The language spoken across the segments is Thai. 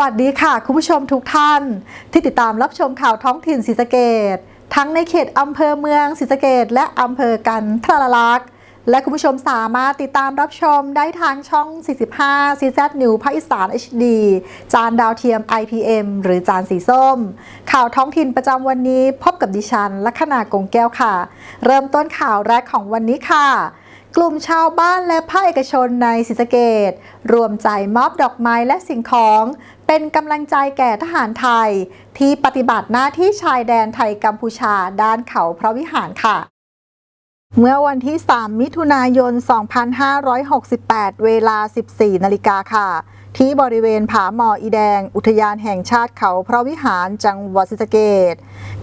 วัสดีค่ะ คุณผู้ชมทุกท่าน ที่ติดตามรับชมข่าวท้องถิ่นศรีสะเกดทั้งในเขตอำเภอเมืองศรีสะเกดและอำเภอกันทรลักษณ์และคุณผู้ชมสามารถติดตามรับชมได้ทางช่อง 45 CZ New ภาคอีสาน HD จานดาวเทียม IPM หรือจานสีส้ม ข่าวท้องถิ่นประจำวันนี้พบกับดิฉันลัคนากงแก้วค่ะ เริ่มต้นข่าวแรกของวันนี้ค่ะ กลุ่มชาวบ้านและภาคเอกชนในศรีสะเกดรวมใจมอบดอกไม้และสิ่งของ เป็นกำลังใจแก่ทหารไทย ที่ปฏิบัติหน้าที่ชายแดนไทยกัมพูชาด้านเขาพระวิหารค่ะเมื่อวันที่ 3 มิถุนายน 2568 เวลา 14 นาฬิกาค่ะ ที่บริเวณผาหมออีแดง อุทยานแห่งชาติเขาพระวิหารจังหวัดศรีสะเกด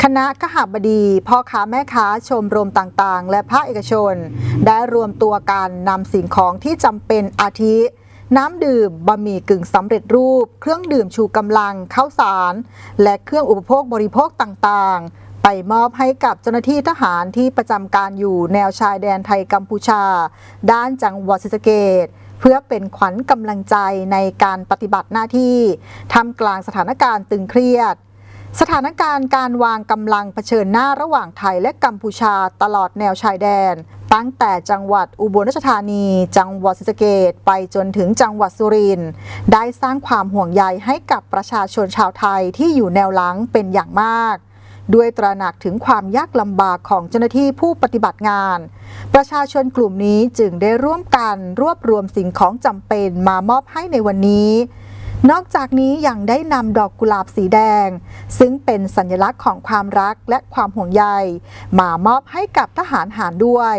คณะขหบดี พ่อค้าแม่ค้าชมรมต่างๆ และภาคเอกชน ได้รวมตัวกันนำสิ่งของที่จำเป็นอาทิ น้ำดื่มบะหมี่กึ่งสำเร็จรูป เครื่องดื่มชูกำลังข้าวสาร และเครื่องอุปโภคบริโภคต่างๆไปมอบให้กับเจ้าหน้าที่ทหารที่ประจำการอยู่แนวชายแดนไทยกัมพูชา ด้านจังหวัดศรีสะเกด เพื่อเป็นขวัญกำลังใจในการปฏิบัติหน้าที่ทำกลางสถานการณ์ตึงเครียด สถานการณ์การวางกำลังเผชิญหน้าระหว่างไทยและกัมพูชาตลอดแนวชายแดน ตั้งแต่จังหวัดอุบลราชธานี จังหวัดศรีสะเกดไปจนถึงจังหวัดสุรินทร์ได้สร้างความห่วงใยให้กับประชาชนชาวไทยที่อยู่แนวหลังเป็นอย่างมาก ด้วยตระหนักถึงความยากลำบากของเจ้าหน้าที่ผู้ปฏิบัติงาน ประชาชนกลุ่มนี้จึงได้ร่วมกันรวบรวมสิ่งของจำเป็นมามอบให้ในวันนี้ นอกจากนี้ยังได้นำดอกกุหลาบสีแดง ซึ่งเป็นสัญลักษณ์ของความรักและความห่วงใย มามอบให้กับทหารหารด้วย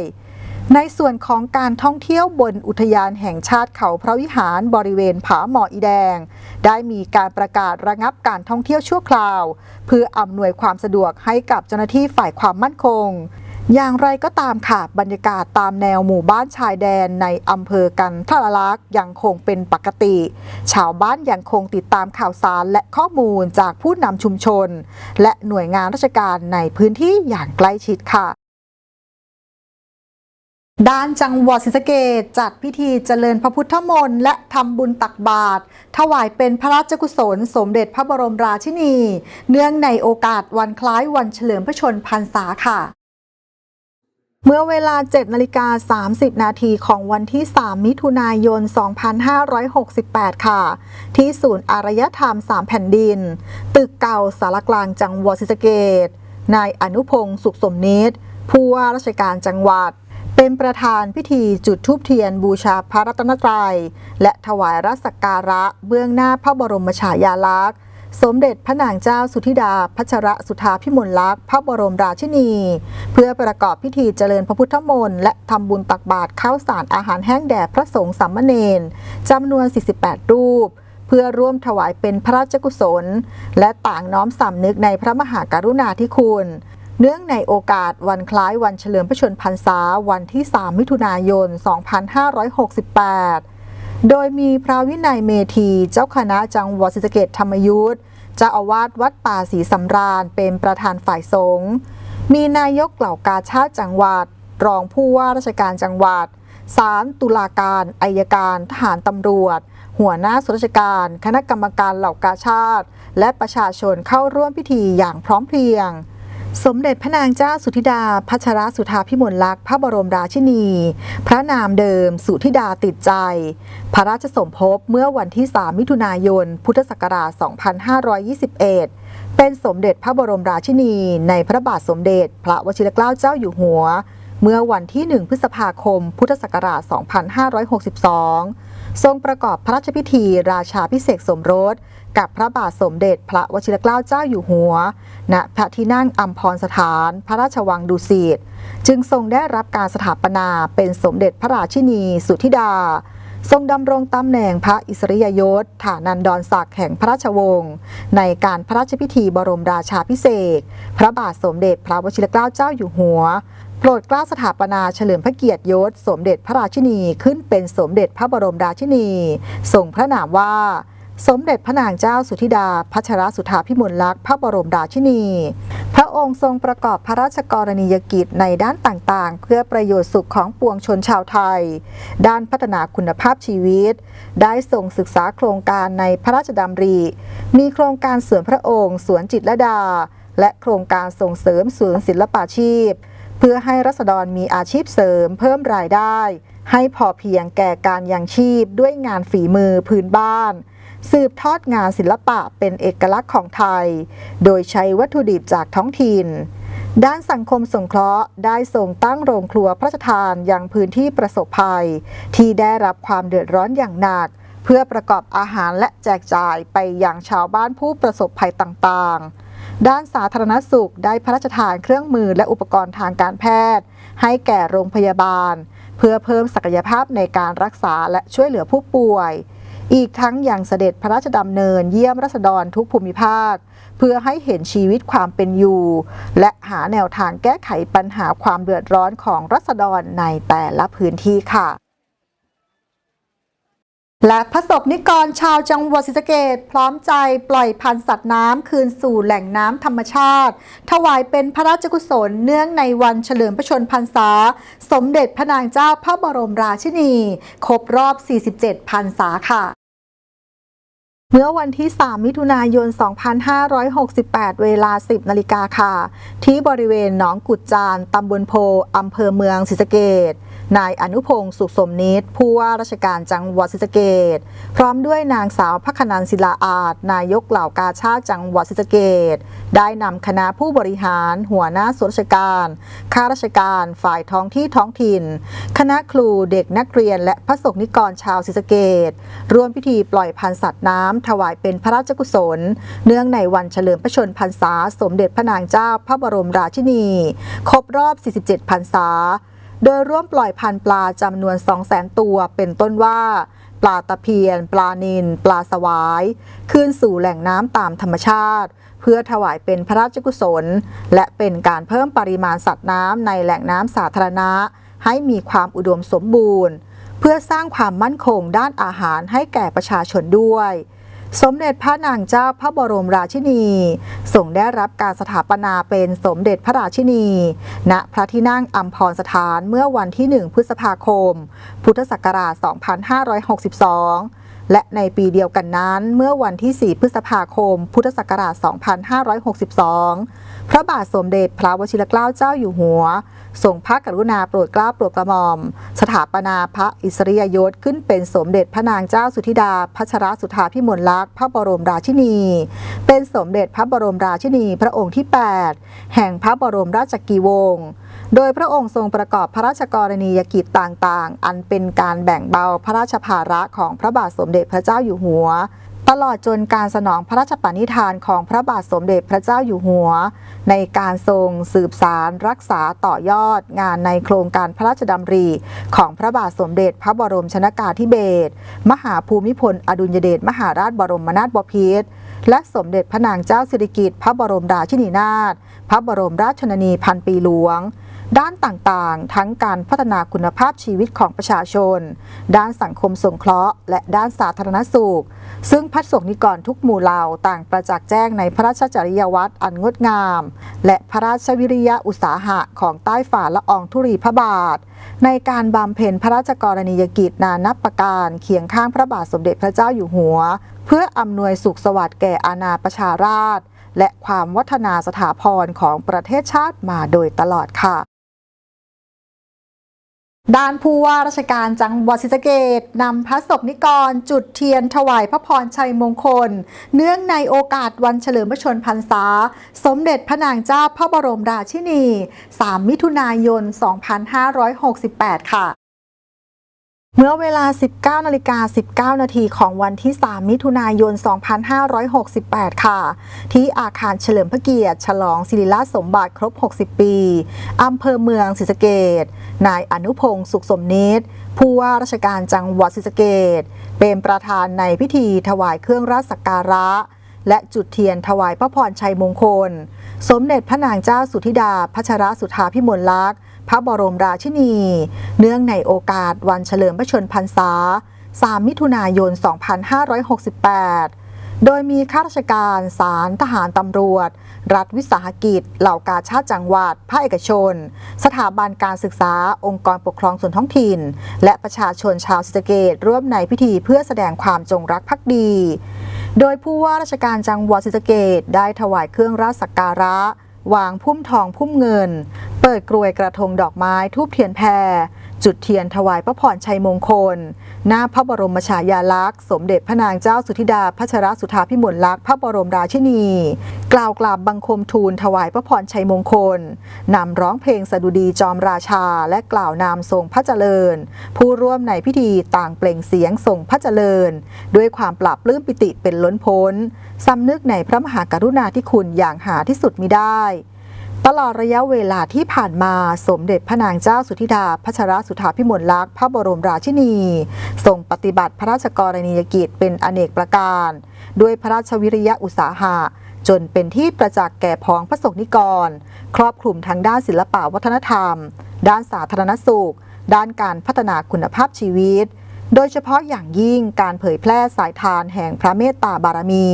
ในส่วนของการท่องเที่ยวบนอุทยานแห่งชาติเขาพระวิหารบริเวณผาหมออีแดง ได้มีการประกาศระงับการท่องเที่ยวชั่วคราว เพื่ออำนวยความสะดวกให้กับเจ้าหน้าที่ฝ่ายความมั่นคง อย่างไรก็ตามค่ะบรรยากาศตามแนวหมู่บ้านชายแดนในอำเภอกันทรลักษ์ยังคงเป็นปกติ ชาวบ้านยังคงติดตามข่าวสารและข้อมูลจากผู้นำชุมชน และหน่วยงานราชการในพื้นที่อย่างใกล้ชิดค่ะ ด้านจังหวัดศรีสะเกษจัดพิธีเจริญพระพุทธมนต์และทำบุญตักบาตรถวายเป็นพระราชกุศล สมเด็จพระบรมราชินี เนื่องในโอกาสวันคล้ายวันเฉลิมพระชนพรรษาค่ะเมื่อเวลา 7นาฬิกา30 นาทีของวันที่ 3 มิถุนายน 2568 ค่ะ ที่ศูนย์อารยธรรม 3 แผ่นดิน ตึกเก่าสารกลางจังหวัดศรีสะเกษนายอนุพงศ์สุขสมนิตผู้ว่าราชการจังหวัด เป็นประธานพิธีจุดธูปเทียนบูชาพระรัตนตรัย และถวายรัศการะเบื้องหน้าพระบรมฉายาลักษณ์ สมเด็จพระนางเจ้าสุธิดาพัชรสุธาพิมลลักษณ์พระบรมราชินี เพื่อประกอบพิธีเจริญพระพุทธมนต์และทำบุญตักบาตรข้าวสารอาหารแห้งแด่พระสงฆ์สามเณรจำนวน 48 รูปเพื่อร่วมถวายเป็นพระราชกุศล และต่างน้อมสำนึกในพระมหากรุณาธิคุณ เนื่องในโอกาสวันคล้ายวันเฉลิมพระชนมพรรษาวันที่ 3 มิถุนายน 2568 โดยมีพระวินัยเมธีเจ้าคณะจังหวัดศรีสะเกษธรรมยุทธเจ้าอาวาสวัดป่าศรีสำราญเป็นประธานฝ่ายสงฆ์มีนายกเหล่ากาชาติจังหวัด รองผู้ว่าราชการจังหวัดศาลตุลาการอายการทหารตำรวจ หัวหน้าส่วนราชการ คณะกรรมการเหล่ากาชาติ และประชาชนเข้าร่วมพิธีอย่างพร้อมเพรียง สมเด็จพระนางเจ้าสุธิดาพัชรสุธาพิมลลักษณ์พระบรมราชินี พระนามเดิม สุธิดาติดใจ พระราชสมภพเมื่อวันที่ 3 มิถุนายน พุทธศักราช 2521 เป็นสมเด็จพระบรมราชินี ในพระบาทสมเด็จ พระวชิรเกล้าเจ้าอยู่หัว เมื่อวันที่ 1 พฤษภาคม พุทธศักราช 2562 ทรงประกอบพระราชพิธี ราชาพิเศษสมรส กับพระบาทสมเด็จพระวชิรเกล้าเจ้าอยู่หัว ณพระที่นั่งอัมพรสถาน พระราชวังดุสิตจึงทรงได้รับการสถาปนาเป็นสมเด็จพระราชินีสุธิดา ทรงดำรงตำแหน่งพระอิสริยยศฐานันดรศักดิ์แห่งพระราชวงศ์ในการพระราชพิธีบรมราชาพิเศษ พระบาทสมเด็จพระวชิรเกล้าเจ้าอยู่หัว โปรดกล้าสถาปนาเฉลิมพระเกียรติยศ สมเด็จพระราชินีขึ้นเป็นสมเด็จพระบรมราชินีทรงพระนามว่า สมเด็จพระนางเจ้าสุธิดาพัชรสุธาพิมลลักษณ์พระบรมราชินี พระองค์ทรงประกอบพระราชกรณียกิจในด้านต่างๆ เพื่อประโยชน์สุขของปวงชนชาวไทย ด้านพัฒนาคุณภาพชีวิต ได้ทรงศึกษาโครงการในพระราชดำริ มีโครงการสวนพระองค์สวนจิตรลดา และโครงการส่งเสริมศูนย์ศิลปาชีพ เพื่อให้รัษฎรมีอาชีพเสริมเพิ่มรายได้ ให้พอเพียงแก่การยังชีพด้วยงานฝีมือพื้นบ้าน สืบทอดงานศิลปะเป็นเอกลักษณ์ของไทย โดยใช้วัตถุดิบจากท้องถิ่น ด้านสังคมสงเคราะห์ได้ส่งตั้งโรงครัวพระราชทานยังพื้นที่ประสบภัย ที่ได้รับความเดือดร้อนอย่างหนัก เพื่อประกอบอาหารและแจกจ่ายไปยังชาวบ้านผู้ประสบภัยต่างๆ ด้านสาธารณสุขได้พระราชทานเครื่องมือและอุปกรณ์ทางการแพทย์ ให้แก่โรงพยาบาล เพื่อเพิ่มศักยภาพในการรักษาและช่วยเหลือผู้ป่วย อีกทั้งยังเสด็จพระราชดำเนินเยี่ยมรัษฎรทุกภูมิภาค เพื่อให้เห็นชีวิตความเป็นอยู่ และหาแนวทางแก้ไขปัญหาความเดือดร้อนของรัษฎรในแต่ละพื้นที่ค่ะ และพระสกนิกรชาวจังหวัดศรีสะเกดพร้อมใจปล่อยพันธุ์สัตว์น้ำคืนสู่แหล่งน้ำธรรมชาติ ถวายเป็นพระราชกุศลเนื่องในวันเฉลิมพระชนพรรษา สมเด็จพระนางเจ้าพระบรมราชินี ครบรอบ 47 พรรษาค่ะเมื่อวันที่ 3 มิถุนายน 2568 เวลา 10 นาฬิกาค่ะ ที่บริเวณหนองกุดจาน ตำบลโพ อำเภอเมืองศรีสะเกด นายอนุพงศ์สุขสมนิตผู้ว่าราชการจังหวัดศรีสะเกดพร้อมด้วยนางสาวพักนันศิลาอาจ นายกเหล่ากาชาติจังหวัดศรีสะเกดได้นำคณะผู้บริหาร หัวหน้าส่วนราชการ ข้าราชการฝ่ายท้องที่ท้องถิ่น คณะครูเด็กนักเรียนและพระสงฆ์นิกรชาวศรีสะเกดร่วมพิธีปล่อยพันธุ์สัตว์น้ำถวายเป็นพระราชกุศล เนื่องในวันเฉลิมพระชนพรรษาสมเด็จพระนางเจ้าพระบรมราชินี ครบรอบ 47 พรรษา โดยร่วมปล่อยพันธุ์ปลาจำนวน 200,000 ตัว เป็นต้นว่า ปลาตะเพียน ปลานิลปลาสวาย คืนสู่แหล่งน้ำตามธรรมชาติ เพื่อถวายเป็นพระราชกุศล และเป็นการเพิ่มปริมาณสัตว์น้ำในแหล่งน้ำสาธารณะ ให้มีความอุดมสมบูรณ์ เพื่อสร้างความมั่นคงด้านอาหารให้แก่ประชาชนด้วย สมเด็จพระนางเจ้าพระบรมราชินีทรงได้รับการสถาปนาเป็นสมเด็จพระราชินี ณพระที่นั่งอัมพรสถานเมื่อวันที่ 1 พฤษภาคม พุทธศักราช 2562 และในปีเดียวกันนั้นเมื่อวันที่ 4 พฤษภาคม พุทธศักราช 2562 พระบาทสมเด็จพระวชิรเกล้าเจ้าอยู่หัวทรงพระกรุณาโปรดเกล้าโปรดกระหม่อม สถาปนาพระอิสริยยศขึ้นเป็นสมเด็จพระนางเจ้าสุธิดาพัชรสุธาพิมลลักษณ์พระบรมราชินี เป็นสมเด็จพระบรมราชินีพระองค์ที่ 8 แห่งพระบรมราชกีวงศ์โดยพระองค์ทรงประกอบพระราชกรณียกิจต่างๆ อันเป็นการแบ่งเบาพระราชภาระของพระบาทสมเด็จพระเจ้าอยู่หัว ตลอดจนการสนองพระราชปณิธานของพระบาทสมเด็จพระเจ้าอยู่หัว ในการทรงสืบสารรักษาต่อยอดงานในโครงการพระราชดำริ ของพระบาทสมเด็จพระบรมชนากาธิเบศรมหาภูมิพล อดุลยเดชมหาราชบรมนาถบพิตรและสมเด็จพระนางเจ้าสิริกิติ์พระบรมราชินีนาถพระบรมราชชนนีพันปีหลวง ด้านต่างๆ ทั้งการพัฒนาคุณภาพชีวิตของประชาชน ด้านสังคมสงเคราะห์ และด้านสาธารณสุข ซึ่งพระสงนิกรทุกหมู่เหล่าต่างประจักษ์แจ้งในพระราชจริยวัตรอันงดงาม และพระราชวิริยะอุตสาหะของใต้ฝ่าละอองธุรีพระบาท ในการบำเพ็ญพระราชกรณียกิจนานับประการเคียงข้างพระบาทสมเด็จพระเจ้าอยู่หัว เพื่ออำนวยสุขสวัสดิ์แก่อาณาประชาราษฎรและความวัฒนาสถาพรของประเทศชาติมาโดยตลอดค่ะ ด้านผู้ว่าราชการจังหวัดศรีสะเกดนำพระศพนิกร จุดเทียนถวายพระพรชัยมงคล เนื่องในโอกาสวันเฉลิมพระชนพรรษา สมเด็จพระนางเจ้าพระบรมราชินี 3 มิถุนายน 2568 ค่ะ เมื่อเวลา 19นาฬิกา19 นาทีของวันที่ 3 มิถุนายน 2568 ค่ะ ที่อาคารเฉลิมพระเกียรติ ฉลองศิริราชสมบัติครบ 60 ปี อำเภอเมืองศรีสะเกดนายอนุพงศ์สุขสมนิตผู้ว่าราชการจังหวัดศรีสะเกดเป็นประธานในพิธีถวายเครื่องราชสักการะ และจุดเทียนถวายพระพรชัยมงคล สมเด็จพระนางเจ้าสุธิดาพัชรสุธาพิมลลักษณ์ พระบรมราชินี เนื่องในโอกาสวันเฉลิมพระชนพรรษา 3 มิถุนายน 2568 โดยมีข้าราชการศาลทหารตำรวจ รัฐวิสาหกิจ เหล่ากาชาติจังหวัด ภาคเอกชน สถาบันการศึกษาองค์กรปกครองส่วนท้องถิ่น และประชาชนชาวศรีสเกดร่วมในพิธีเพื่อแสดงความจงรักภักดี โดยผู้ว่าราชการจังหวัดศรีสเกดได้ถวายเครื่องราชสักการะ วางพุ่มทองพุ่มเงิน เปิดกลวยกระทงดอกไม้ทูบเทียนแพร จุดเทียนถวายพระพรชัยมงคล หน้าพระบรมฉายาลักษณ์ สมเด็จพระนางเจ้าสุธิดาพัชรสุธาพิมลลักษณ์พระบรมราชินี กล่าวกราบบังคมทูลถวายพระพรชัยมงคลนำร้องเพลงสดุดีจอมราชา และกล่าวนามทรงพระเจริญ ผู้ร่วมในพิธีต่างเปล่งเสียงทรงพระเจริญ ด้วยความปราบลื้มปิติเป็นล้นพ้นสำนึกในพระมหากรุณาธิคุณอย่างหาที่สุดมิได้ ตลอดระยะเวลาที่ผ่านมาสมเด็จพระนางเจ้าสุธิดาพัชรสุธาพิมลลักษณ์พระบรมราชินี ทรงปฏิบัติพระราชกรณียกิจเป็นอเนกประการ ด้วยพระราชวิริยะอุตสาหะ จนเป็นที่ประจักษ์แก่พ้องพระสงฆ์นิกร ครอบคลุมทั้งด้านศิลปะวัฒนธรรม ด้านสาธารณสุข ด้านการพัฒนาคุณภาพชีวิต โดยเฉพาะอย่างยิ่งการเผยแพร่สายทานแห่งพระเมตตาบารมี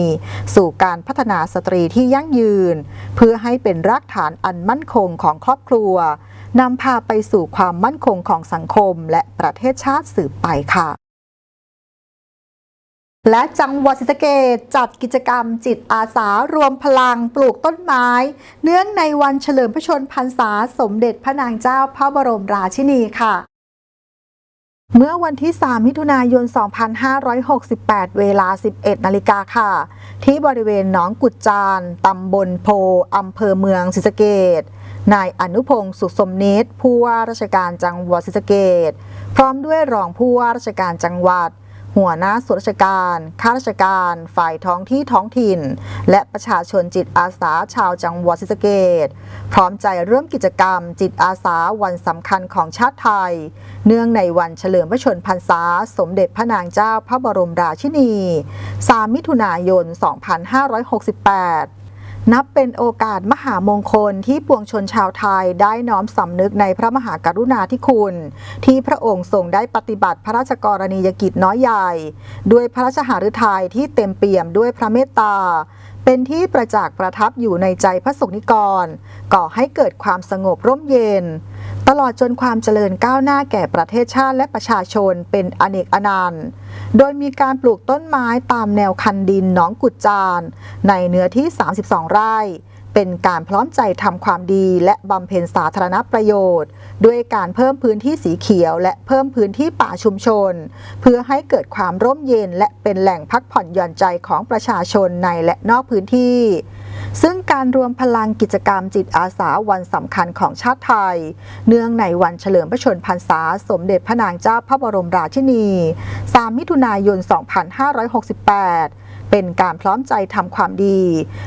สู่การพัฒนาสตรีที่ยั่งยืน เพื่อให้เป็นรากฐานอันมั่นคงของครอบครัวนำพาไปสู่ความมั่นคงของสังคมและประเทศชาติสืบไปค่ะ และจังหวัดศรีสะเกษจัดกิจกรรมจิตอาสารวมพลังปลูกต้นไม้ เนื่องในวันเฉลิมพระชนมพรรษาสมเด็จพระนางเจ้าพระบรมราชินีค่ะ เมื่อวันที่ 3 มิถุนายน 2568 เวลา 11 นาฬิกาค่ะ ที่บริเวณหนองกุดจาน ตำบลโพ อำเภอเมืองศรีสะเกดนายอนุพงศ์สุขสมนิตผู้ว่าราชการจังหวัดศรีสะเกดพร้อมด้วยรองผู้ว่าราชการจังหวัด หัวหน้าส่วนราชการ ข้าราชการ ฝ่ายท้องที่ท้องถิ่น และประชาชนจิตอาสาชาวจังหวัดศรีสะเกดพร้อมใจร่วมกิจกรรม จิตอาสาวันสำคัญของชาติไทย เนื่องในวันเฉลิมพระชนมพรรษา สมเด็จพระนางเจ้าพระบรมราชินี 3 มิถุนายน 2568 นับเป็นโอกาสมหามงคลที่ปวงชนชาวไทยได้น้อมสำนึกในพระมหากรุณาธิคุณ ที่พระองค์ทรงได้ปฏิบัติพระราชกรณียกิจน้อยใหญ่ ด้วยพระราชหฤทัยที่เต็มเปี่ยมด้วยพระเมตตา เป็นที่ประจักษ์ประทับอยู่ในใจพระสงฆ์นิกร ก่อให้เกิดความสงบร่มเย็น ตลอดจนความเจริญก้าวหน้าแก่ประเทศชาติและประชาชนเป็นอเนกอนันต์ โดยมีการปลูกต้นไม้ตามแนวคันดินหนองกุดจาน ในเนื้อที่ 32 ไร่ เป็นการพร้อมใจทำความดีและบำเพ็ญสาธารณประโยชน์ ด้วยการเพิ่มพื้นที่สีเขียว และเพิ่มพื้นที่ป่าชุมชน เพื่อให้เกิดความร่มเย็น และเป็นแหล่งพักผ่อนหย่อนใจของประชาชนในและนอกพื้นที่ ซึ่งการรวมพลังกิจกรรมจิตอาสาวันสำคัญของชาติไทย เนื่องในวันเฉลิมพระชนพรรษาสมเด็จพระนางเจ้าพระบรมราชินี 3 มิถุนายน 2568 เป็นการพร้อมใจทำความดี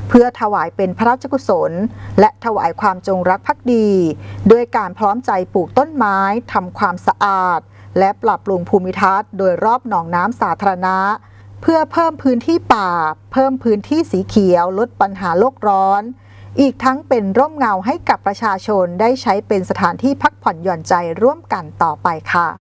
เพื่อถวายเป็นพระราชกุศล และถวายความจงรักภักดี ด้วยการพร้อมใจปลูกต้นไม้ทำความสะอาด และปรับปรุงภูมิทัศน์โดยรอบหนองน้ำสาธารณะ เพื่อเพิ่มพื้นที่ป่า เพิ่มพื้นที่สีเขียว ลดปัญหาโลกร้อน อีกทั้งเป็นร่มเงาให้กับประชาชนได้ใช้เป็นสถานที่พักผ่อนหย่อนใจร่วมกันต่อไปค่ะ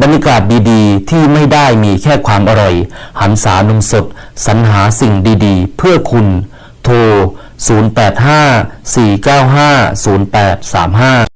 บรรยากาศดีๆ ที่ไม่ได้มีแค่ความอร่อย หันษานมสด สรรหาสิ่งดีๆ เพื่อคุณ โทร 085 495 0835